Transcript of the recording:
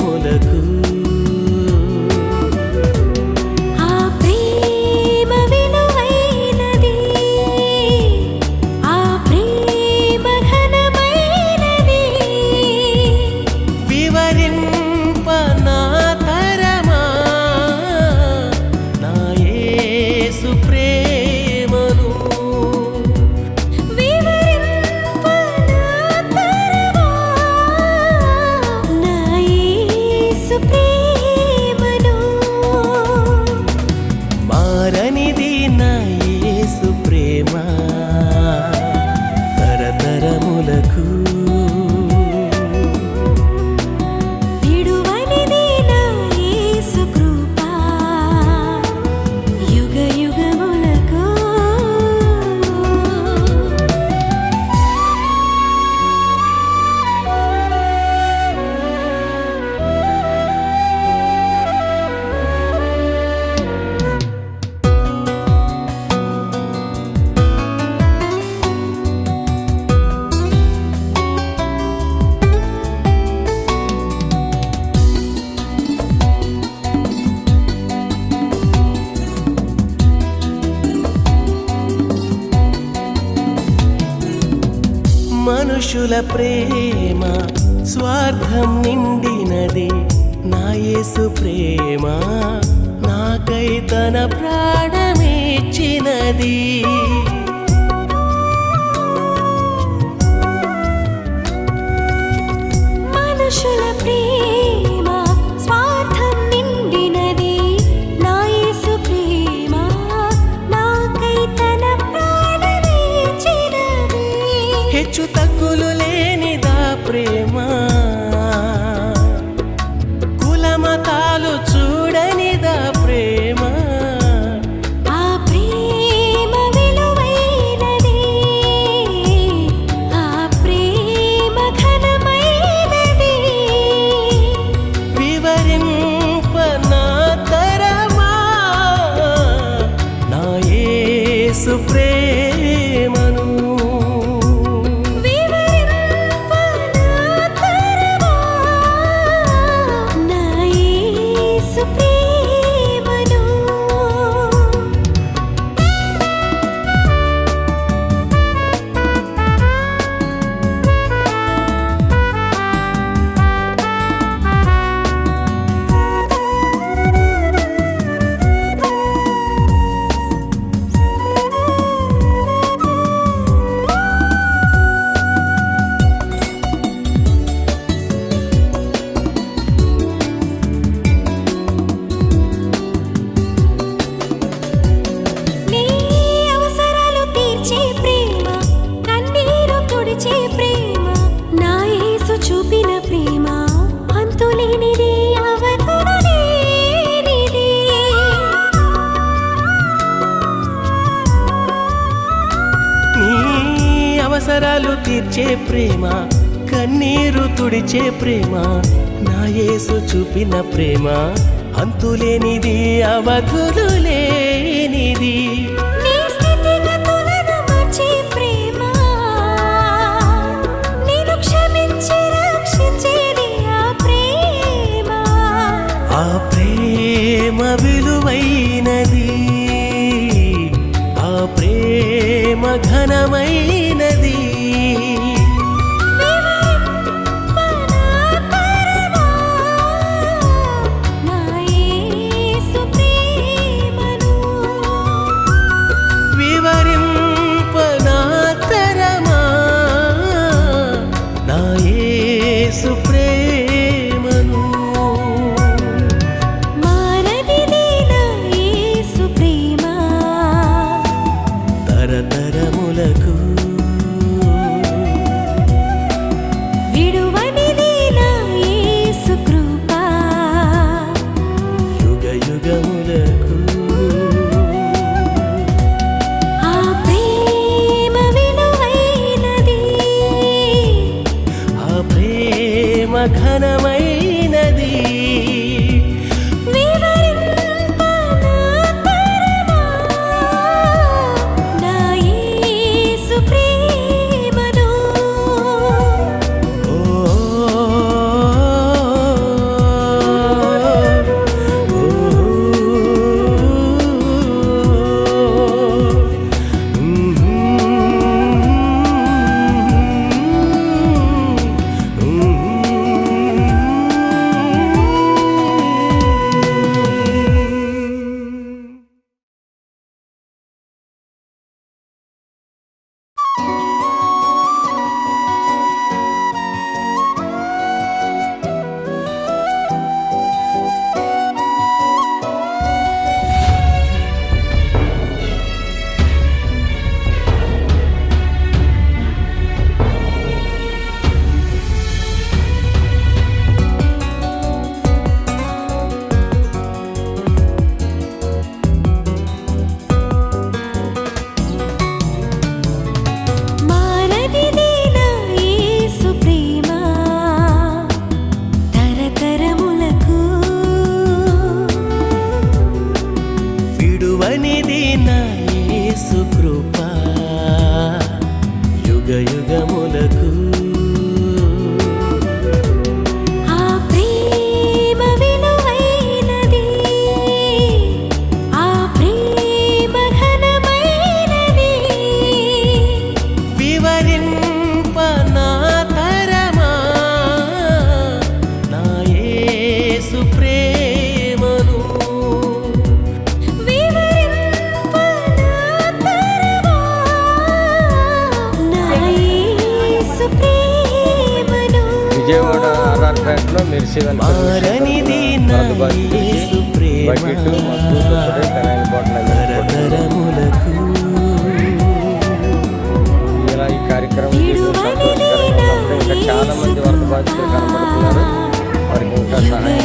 మనకు పురుషుల ప్రేమ స్వార్థం నిండినది నా యేసు ప్రేమ. నాకై తన ప్రాణమిచ్చినది. The supreme. అవసరాలు తీర్చే ప్రేమ కన్నీరు తుడిచే ప్రేమ నా యేసు చూపిన ప్రేమ అంతులేనిది అవధులు లేనిది. ఆ ప్రేమ విలువైనది. పరమఘనమైనది ఘనమై సుకృప యుగ యుగములకు మారనిది యేసు ప్రేమ. తరతరములకు ఇలా ఈ కార్యక్రమం ఇంకా చాలా మంది వరద బాధితులు కనబడుతున్నారు. వారికి ఇంకా సహాయం